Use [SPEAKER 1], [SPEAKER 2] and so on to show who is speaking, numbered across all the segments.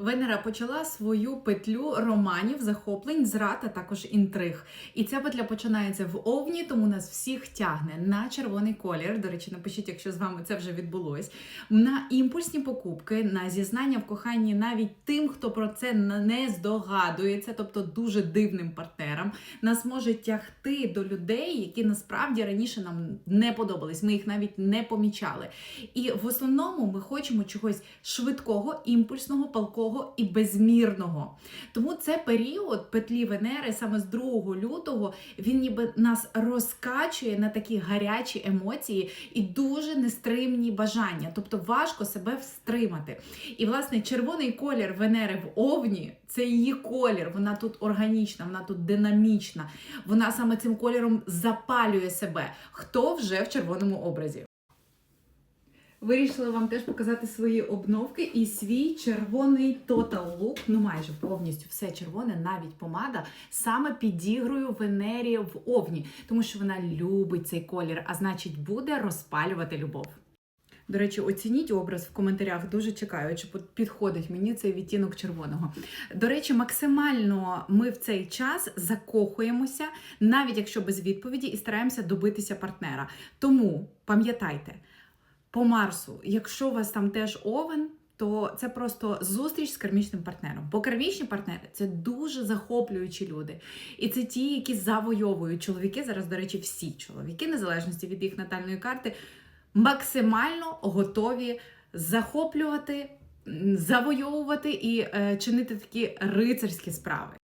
[SPEAKER 1] Венера почала свою петлю романів, захоплень, зрад, а також інтриг. І ця петля починається в Овні, тому нас всіх тягне на червоний колір. До речі, напишіть, якщо з вами це вже відбулось. На імпульсні покупки, на зізнання в коханні навіть тим, хто про це не здогадується, тобто дуже дивним партнерам, нас може тягти до людей, які насправді раніше нам не подобались. Ми їх навіть не помічали. І в основному ми хочемо чогось швидкого, імпульсного, палкого і безмірного. Тому це період петлі Венери саме з 2 лютого він ніби нас розкачує на такі гарячі емоції і дуже нестримні бажання. Тобто важко себе встримати. І, власне, червоний колір Венери в Овні це її колір. Вона тут органічна, вона тут динамічна. Вона саме цим кольором запалює себе. Хто вже в червоному образі? Вирішила вам теж показати свої обновки і свій червоний Total Look, ну майже повністю все червоне, навіть помада, саме підігрую Венері в Овні, тому що вона любить цей колір, а значить буде розпалювати любов. До речі, оцініть образ в коментарях. Дуже чекаю, чи підходить мені цей відтінок червоного. До речі, максимально ми в цей час закохуємося, навіть якщо без відповіді, і стараємося добитися партнера. Тому пам'ятайте. По Марсу, якщо у вас там теж овен, то це просто зустріч з кармічним партнером. Бо кармічні партнери це дуже захоплюючі люди. І це ті, які завойовують чоловіки. Зараз, до речі, всі чоловіки, незалежності від їх натальної карти, максимально готові захоплювати, завойовувати і е, чинити такі рицарські справи.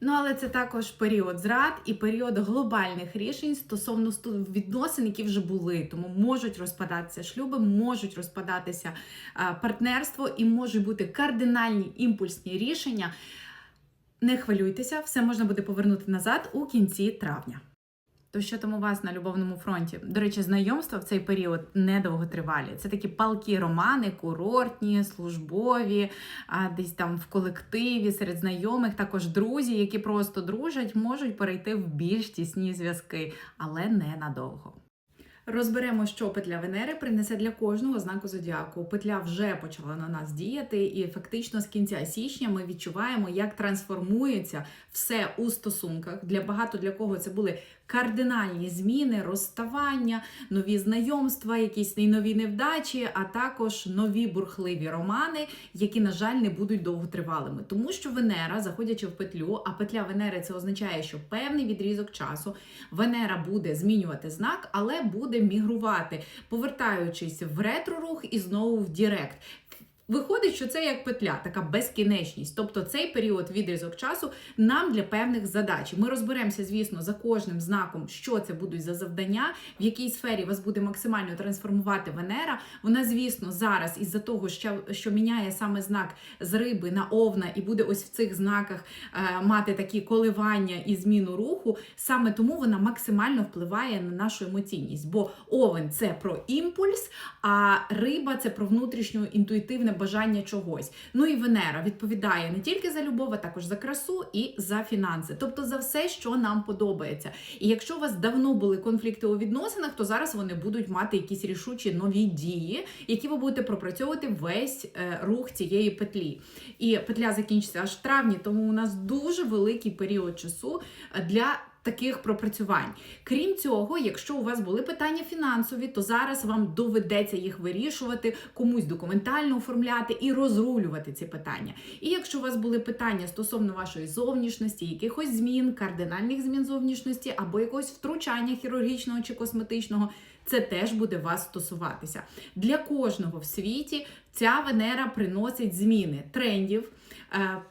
[SPEAKER 1] Ну, але це також період зрад і період глобальних рішень стосовно відносин, які вже були. Тому можуть розпадатися шлюби, можуть розпадатися партнерство і можуть бути кардинальні імпульсні рішення. Не хвилюйтеся, все можна буде повернути назад у кінці травня. То що там у вас на любовному фронті? До речі, знайомства в цей період недовготривалі. Це такі палкі романи, курортні, службові, а десь там в колективі, серед знайомих, також друзі, які просто дружать, можуть перейти в більш тісні зв'язки, але не надовго. Розберемо, що петля Венери принесе для кожного знаку зодіаку. Петля вже почала на нас діяти, і фактично з кінця січня ми відчуваємо, як трансформується все у стосунках. Для багато для кого це були кардинальні зміни, розставання, нові знайомства, якісь нові невдачі, а також нові бурхливі романи, які, на жаль, не будуть довготривалими. Тому що Венера, заходячи в петлю, а петля Венери це означає, що певний відрізок часу Венера буде змінювати знак, але буде мігрувати, повертаючись в ретро-рух і знову в Дірект. Виходить, що це як петля, така безкінечність. Тобто цей період відрізок часу нам для певних задач. Ми розберемося, звісно, за кожним знаком, що це будуть за завдання, в якій сфері вас буде максимально трансформувати Венера. Вона, звісно, зараз, із-за того, що що міняє саме знак з риби на овна, і буде ось в цих знаках е, мати такі коливання і зміну руху. Саме тому вона максимально впливає на нашу емоційність. Бо овен це про імпульс, а риба це про внутрішню інтуїтивне бажання чогось. Ну і Венера відповідає не тільки за любов, а також за красу і за фінанси, тобто за все, що нам подобається. І якщо у вас давно були конфлікти у відносинах, то зараз вони будуть мати якісь рішучі нові дії, які ви будете пропрацьовувати весь е, рух цієї петлі. І петля закінчиться аж в травні, тому у нас дуже великий період часу для таких пропрацювань. Крім цього, якщо у вас були питання фінансові, то зараз вам доведеться їх вирішувати, комусь документально оформляти і розрулювати ці питання. І якщо у вас були питання стосовно вашої зовнішності, якихось змін, кардинальних змін зовнішності або якогось втручання хірургічного чи косметичного. Це теж буде вас стосуватися. Для кожного в світі ця Венера приносить зміни трендів,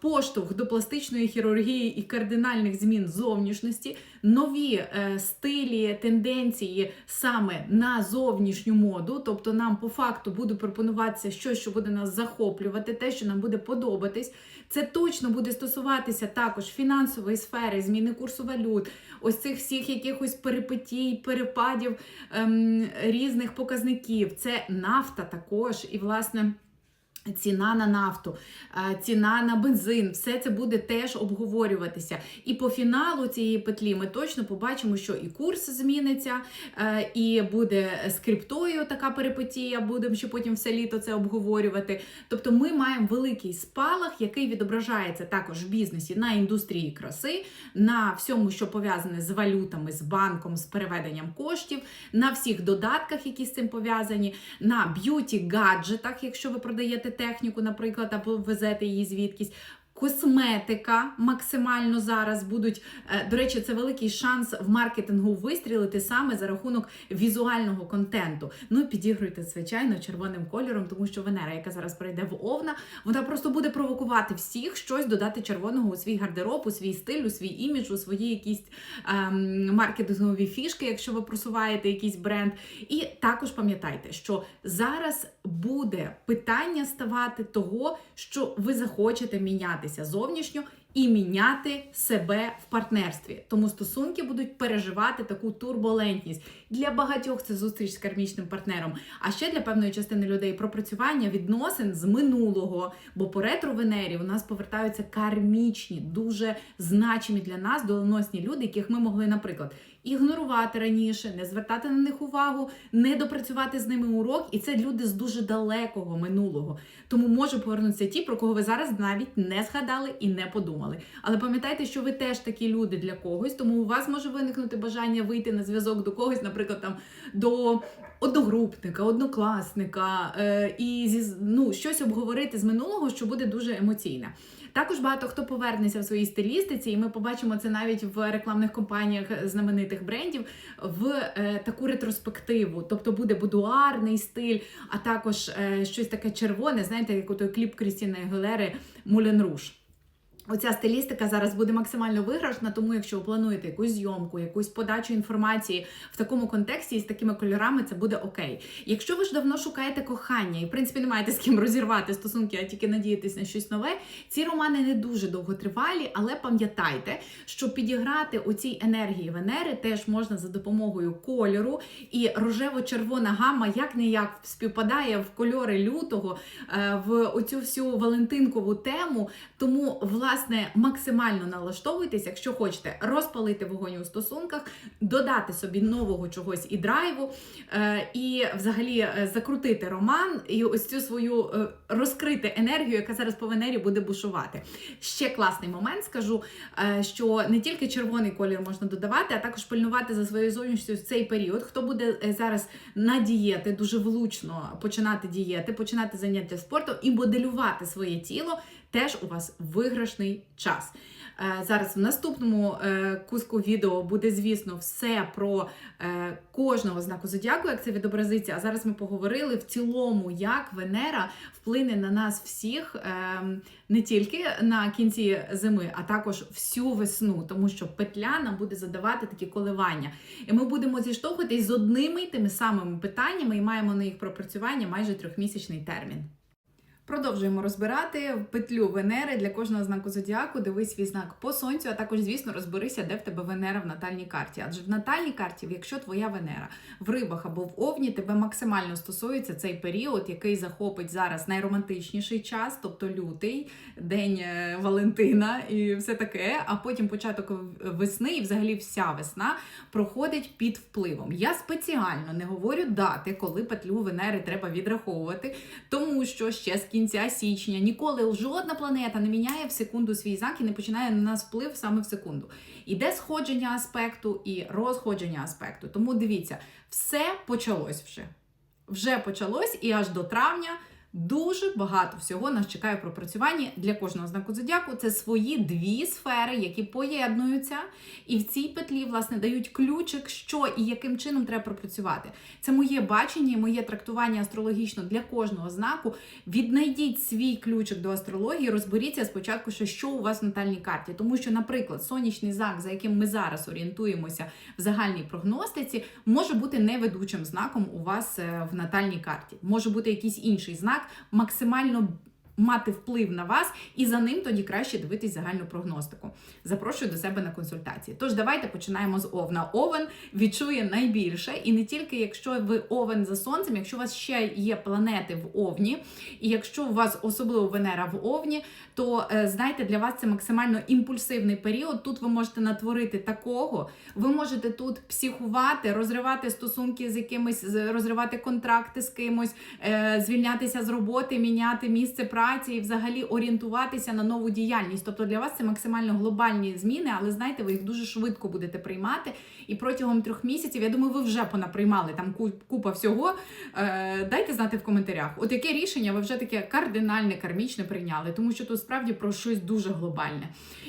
[SPEAKER 1] поштовх до пластичної хірургії і кардинальних змін зовнішності, нові е, стилі, тенденції саме на зовнішню моду. Тобто нам по факту буде пропонуватися щось, що буде нас захоплювати, те, що нам буде подобатись. Це точно буде стосуватися також фінансової сфери, зміни курсу валют, ось цих всіх якихось перипетій, перепадів ем, різних показників. Це нафта також і, власне. Ціна на нафту, е, ціна на бензин, все це буде теж обговорюватися. І по фіналу цієї петлі ми точно побачимо, що і курс зміниться, е, і буде з криптою така перипетія, будемо ще потім все літо це обговорювати. Тобто ми маємо великий спалах, який відображається також в бізнесі на індустрії краси, на всьому, що пов'язане з валютами, з банком, з переведенням коштів, на всіх додатках, які з цим пов'язані, на б'юті-гаджетах, якщо ви продаєте техніку, наприклад, або везете її звідкись. Косметика максимально зараз будуть. е, До речі, це великий шанс в маркетингу вистрілити саме за рахунок візуального контенту. Ну підігруйте, звичайно, червоним кольором, тому що Венера, яка зараз прийде в Овна, вона просто буде провокувати всіх щось додати червоного у свій гардероб, у свій стиль, у свій імідж, у свої якісь ем, маркетингові фішки, якщо ви просуваєте якийсь бренд. І також пам'ятайте, що зараз буде питання ставати того, що ви захочете мінятися зовнішньо. І міняти себе в партнерстві, тому стосунки будуть переживати таку турбулентність. Для багатьох це зустріч з кармічним партнером. А ще для певної частини людей пропрацювання відносин з минулого. Бо по ретро Венері у нас повертаються кармічні, дуже значимі для нас доленосні люди, яких ми могли, наприклад, ігнорувати раніше, не звертати на них увагу, не допрацювати з ними урок. І це люди з дуже далекого минулого. Тому може повернутися ті, про кого ви зараз навіть не згадали і не подумали. Але пам'ятайте, що ви теж такі люди для когось, тому у вас може виникнути бажання вийти на зв'язок до когось, наприклад, там до одногрупника, однокласника, е, і ну, щось обговорити з минулого, що буде дуже емоційне. Також багато хто повернеться в своїй стилістиці, і ми побачимо це навіть в рекламних кампаніях знаменитих брендів в е, таку ретроспективу. Тобто буде будуарний стиль, а також е, щось таке червоне, знаєте, як у той кліп Крістіни Гелери Мулен Руш. Оця стилістика зараз буде максимально виграшна, тому якщо ви плануєте якусь зйомку, якусь подачу інформації в такому контексті і з такими кольорами, це буде окей. Якщо ви ж давно шукаєте кохання і в принципі не маєте з ким розірвати стосунки, а тільки надіятись на щось нове, ці романи не дуже довготривалі, але пам'ятайте, що підіграти у цій енергії Венери теж можна за допомогою кольору, і рожево-червона гама як не як співпадає в кольори лютого, е, в оцю всю Валентинкову тему. Тому, власне, максимально налаштовуйтесь, якщо хочете розпалити вогонь у стосунках, додати собі нового чогось і драйву, е, і взагалі е, закрутити роман і ось цю свою е, розкрити енергію, яка зараз по Венері буде бушувати. Ще класний момент скажу, що не тільки червоний колір можна додавати, а також пильнувати за своєю зовнішністю в цей період. Хто буде зараз на дієти, дуже влучно починати дієти, починати заняття спортом і моделювати своє тіло. Теж у вас виграшний час. Е, Зараз в наступному е, куску відео буде, звісно, все про е, кожного знаку зодіаку, як це відобразиться. А зараз ми поговорили в цілому, як Венера вплине на нас всіх не тільки на кінці зими, а також всю весну, тому що петля нам буде задавати такі коливання. І ми будемо зіштовхуватись з одними й тими самими питаннями і маємо на їх пропрацювання майже трьохмісячний термін. Продовжуємо розбирати петлю Венери для кожного знаку зодіаку. Дивись свій знак по сонцю, а також, звісно, розберися, де в тебе Венера в натальній карті. Адже в натальній карті, якщо твоя Венера в рибах або в овні, тебе максимально стосується цей період, який захопить зараз найромантичніший час, тобто лютий, день е, Валентина і все таке. А потім початок весни, і взагалі вся весна проходить під впливом. Я спеціально не говорю дати, коли петлю Венери треба відраховувати, тому що ще з кінця січня ніколи жодна планета не міняє в секунду свій знак і не починає на нас вплив саме в секунду. Іде сходження аспекту і розходження аспекту. Тому дивіться, все почалось вже. Вже почалось, і аж до травня дуже багато всього нас чекає в пропрацюванні для кожного знаку зодіаку. Це свої дві сфери, які поєднуються, і в цій петлі, власне, дають ключик, що і яким чином треба пропрацювати. Це моє бачення, і моє трактування астрологічно для кожного знаку. Віднайдіть свій ключик до астрології, розберіться спочатку, що, у вас в натальній карті. Тому що, наприклад, сонячний знак, за яким ми зараз орієнтуємося в загальній прогностиці, може бути неведучим знаком у вас е, в натальній карті. Може бути якийсь інший знак, максимально мати вплив на вас, і за ним тоді краще дивитись загальну прогностику. Запрошую до себе на консультації. Тож давайте починаємо з Овна. Овен відчує найбільше, і не тільки якщо ви овен за сонцем, якщо у вас ще є планети в Овні, і якщо у вас особливо Венера в Овні, то е, знаєте, для вас це максимально імпульсивний період. Тут ви можете натворити такого, ви можете тут психувати, розривати стосунки з якимось, розривати контракти з кимось, е, звільнятися з роботи, міняти місце праці і взагалі орієнтуватися на нову діяльність. Тобто для вас це максимально глобальні зміни, але знаєте, ви їх дуже швидко будете приймати. І протягом трьох місяців, я думаю, ви вже понаприймали там купа всього. Е, дайте знати в коментарях, от яке рішення ви вже таке кардинальне, кармічне прийняли, тому що тут справді про щось дуже глобальне.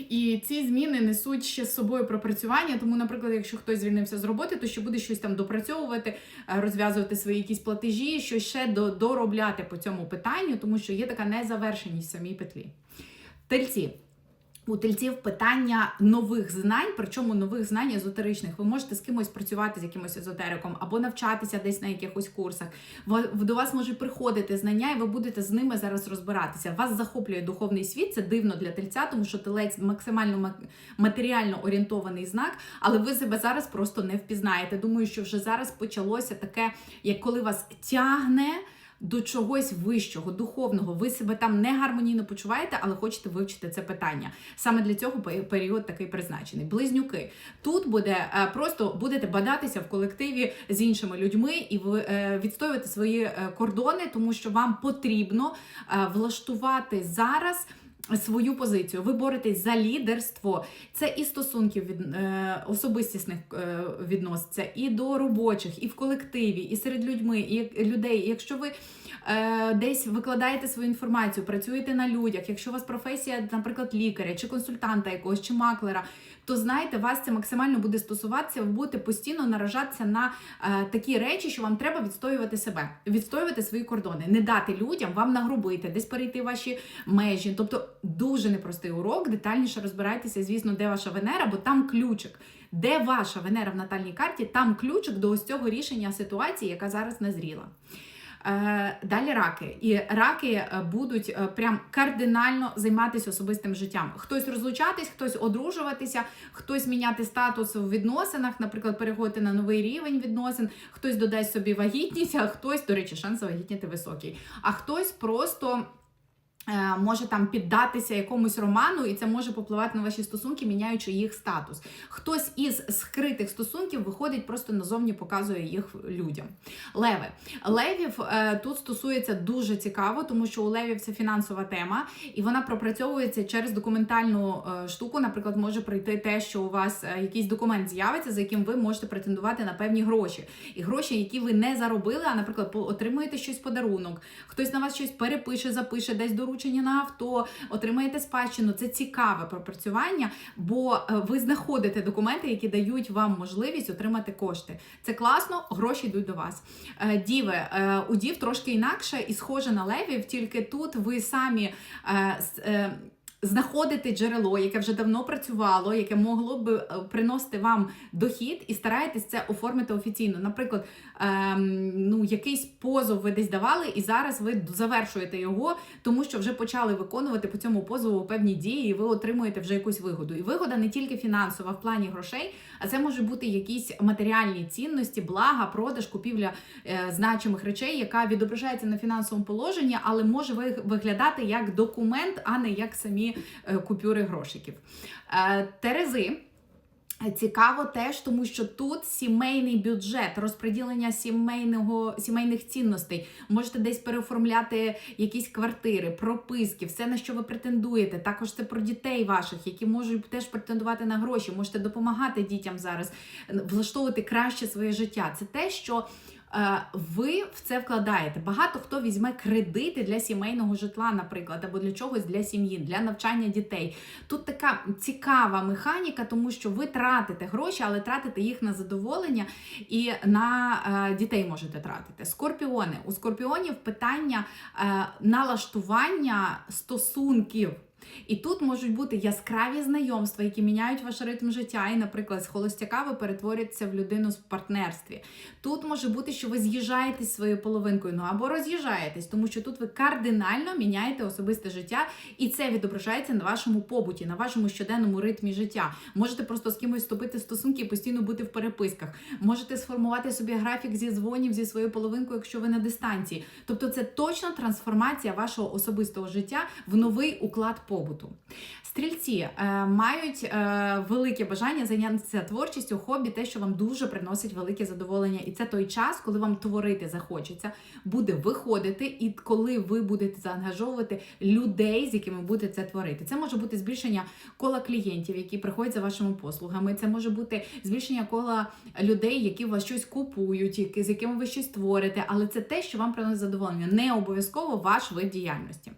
[SPEAKER 1] І ці зміни несуть ще з собою пропрацювання. Тому, наприклад, якщо хтось звільнився з роботи, то ще буде щось там допрацьовувати, е, розв'язувати свої якісь платежі, щось ще доробляти по цьому питанню, тому що є така незавершеність в самій петлі. Тельці. У тельців питання нових знань, причому нових знань езотеричних. Ви можете з кимось працювати з якимось езотериком або навчатися десь на якихось курсах. До вас можуть приходити знання, і ви будете з ними зараз розбиратися. Вас захоплює духовний світ. Це дивно для тельця, тому що телець максимально матеріально орієнтований знак, але ви себе зараз просто не впізнаєте. Думаю, що вже зараз почалося таке, як коли вас тягне до чогось вищого, духовного. Ви себе там не гармонійно почуваєте, але хочете вивчити це питання. Саме для цього пе- період такий призначений. Близнюки. Тут буде е, просто будете бадатися в колективі з іншими людьми і е, відстоювати свої е, кордони, тому що вам потрібно влаштувати зараз. Свою позицію, ви боретесь за лідерство. Це і стосунків від е, особистісних е, відноситься, і до робочих, і в колективі, і серед людьми, і людей. Якщо ви е, десь викладаєте свою інформацію, працюєте на людях, якщо у вас професія, наприклад, лікаря чи консультанта якогось, чи маклера, то знаєте, вас це максимально буде стосуватися. Ви будете постійно наражатися на е, такі речі, що вам треба відстоювати себе, відстоювати свої кордони, не дати людям вам нагрубити, десь перейти ваші межі. Тобто дуже непростий урок. Детальніше розбирайтеся, звісно, де ваша Венера, бо там ключик. Де ваша Венера в натальній карті, там ключик до ось цього рішення ситуації, яка зараз назріла. Е, Далі раки. І раки е, будуть е, прям кардинально займатися особистим життям. Хтось розлучатись, хтось одружуватися, хтось міняти статус в відносинах, наприклад, переходити на новий рівень відносин, хтось додасть собі вагітність, а хтось, до речі, шанс вагітніти високий. А хтось просто. Е, Може там піддатися якомусь роману, і це може попливати на ваші стосунки, міняючи їх статус. Хтось із скритих стосунків виходить, просто назовні показує їх людям. Леви. Левів е, тут стосується дуже цікаво, тому що у левів це фінансова тема, і вона пропрацьовується через документальну е, штуку. Наприклад, може прийти те, що у вас якийсь документ з'явиться, за яким ви можете претендувати на певні гроші. І гроші, які ви не заробили, а, наприклад, отримуєте щось подарунок, хтось на вас щось перепише, запише, десь доручення на авто, отримаєте спадщину. Це цікаве пропрацювання, бо е, ви знаходите документи, які дають вам можливість отримати кошти. Це класно, гроші йдуть до вас. Е, Діви, е, у дів трошки інакше і схоже на левів, тільки тут ви самі. Знаходите джерело, яке вже давно працювало, яке могло би е, приносити вам дохід, і стараєтесь це оформити офіційно. Наприклад, ем, ну якийсь позов ви десь давали, і зараз ви завершуєте його, тому що вже почали виконувати по цьому позову певні дії, і ви отримуєте вже якусь вигоду. І вигода не тільки фінансова в плані грошей, а це може бути якісь матеріальні цінності, блага, продаж, купівля е, значимих речей, яка відображається на фінансовому положенні, але може виглядати як документ, а не як самі е, купюри грошиків. Е, Терези. Цікаво теж, тому що тут сімейний бюджет, розподілення сімейного сімейних цінностей. Можете десь переоформляти якісь квартири, прописки, все на що ви претендуєте. Також це про дітей ваших, які можуть теж претендувати на гроші. Можете допомагати дітям зараз влаштовувати краще своє життя. Це те, що ви в це вкладаєте. Багато хто візьме кредити для сімейного житла, наприклад, або для чогось для сім'ї, для навчання дітей. Тут така цікава механіка, тому що ви тратите гроші, але тратите їх на задоволення і на е, дітей можете тратити. Скорпіони. У скорпіонів питання е, налаштування стосунків. І тут можуть бути яскраві знайомства, які міняють ваш ритм життя. І, наприклад, з холостяка ви перетворюєтеся в людину в партнерстві. Тут може бути, що ви з'їжджаєтесь своєю половинкою, ну або роз'їжджаєтесь, тому що тут ви кардинально міняєте особисте життя, і це відображається на вашому побуті, на вашому щоденному ритмі життя. Можете просто з кимось вступити стосунки і постійно бути в переписках. Можете сформувати собі графік зі дзвонів зі своєю половинкою, якщо ви на дистанції. Тобто, це точно трансформація вашого особистого життя в новий уклад побуту. Стрільці е, мають е, велике бажання зайнятися творчістю, хобі, те, що вам дуже приносить велике задоволення, і це той час, коли вам творити захочеться, буде виходити, і коли ви будете заангажовувати людей, з якими будете це творити. Це може бути збільшення кола клієнтів, які приходять за вашими послугами. Це може бути збільшення кола людей, які у вас щось купують, з якими ви щось творите, але це те, що вам приносить задоволення, не обов'язково ваш вид діяльності.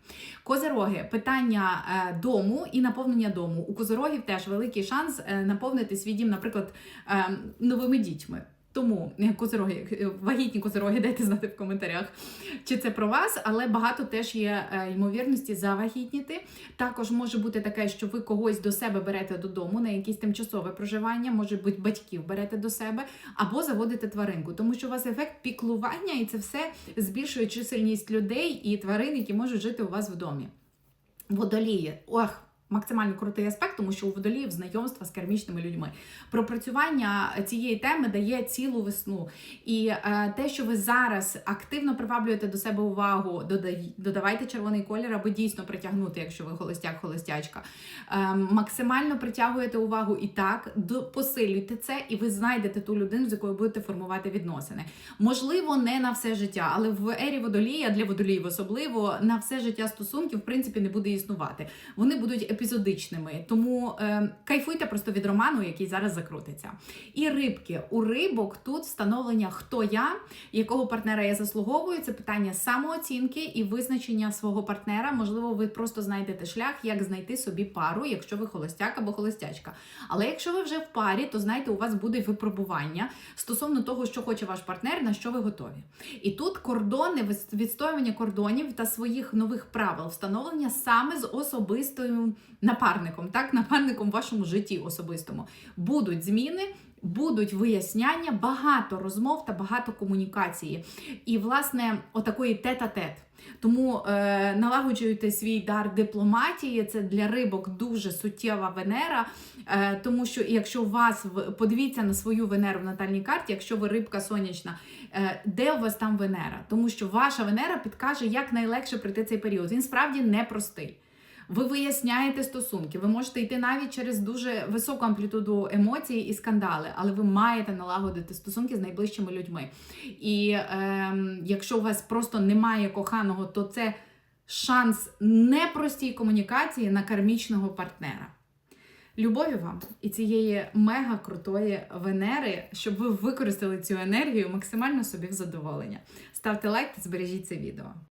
[SPEAKER 1] Козероги, питання дому і наповнення дому. У козерогів теж великий шанс е, наповнити свій дім, наприклад, е, новими дітьми. Тому е, козероги, е, вагітні козероги, дайте знати в коментарях, чи це про вас, але багато теж є е, ймовірності завагітніти. Також може бути таке, що ви когось до себе берете додому на якесь тимчасове проживання, може бути батьків берете до себе, або заводите тваринку, тому що у вас ефект піклування, і це все збільшує чисельність людей і тварин, які можуть жити у вас в домі. Водолії. Ох, максимально крутий аспект, тому що у водоліїв знайомства з кармічними людьми. Пропрацювання цієї теми дає цілу весну. І е, те, що ви зараз активно приваблюєте до себе увагу, додай, додавайте червоний колір, аби дійсно притягнути, якщо ви холостяк-холостячка. Е, максимально притягуєте увагу і так, до, посилюйте це, і ви знайдете ту людину, з якою будете формувати відносини. Можливо, не на все життя, але в ері водолія для водоліїв особливо на все життя стосунків в принципі не буде існувати. Вони будуть епізодичними. Тому е, кайфуйте просто від роману, який зараз закрутиться. І рибки у рибок тут встановлення, хто я, якого партнера я заслуговую. Це питання самооцінки і визначення свого партнера. Можливо, ви просто знайдете шлях, як знайти собі пару, якщо ви холостяк або холостячка. Але якщо ви вже в парі, то знайте, у вас буде випробування стосовно того, що хоче ваш партнер, на що ви готові. І тут кордони, відстоювання кордонів та своїх нових правил встановлення саме з особистою напарником, так, напарником в вашому житті особистому. Будуть зміни. Будуть виясняння, багато розмов та багато комунікації. І, власне, отакої тет-а-тет. Тому е, налагоджуйте свій дар дипломатії. Це для рибок дуже суттєва Венера. Е, тому що якщо у вас подивіться на свою Венеру в натальній карті, якщо ви рибка сонячна, е, де у вас там Венера? Тому що ваша Венера підкаже, як найлегше пройти цей період. Він справді непростий. Ви виясняєте стосунки, ви можете йти навіть через дуже високу амплітуду емоцій і скандали, але ви маєте налагодити стосунки з найближчими людьми. І ем, якщо у вас просто немає коханого, то це шанс непростій комунікації на кармічного партнера. Любові вам і цієї мега крутої Венери, щоб ви використали цю енергію максимально собі в задоволення. Ставте лайк та збережіть це відео.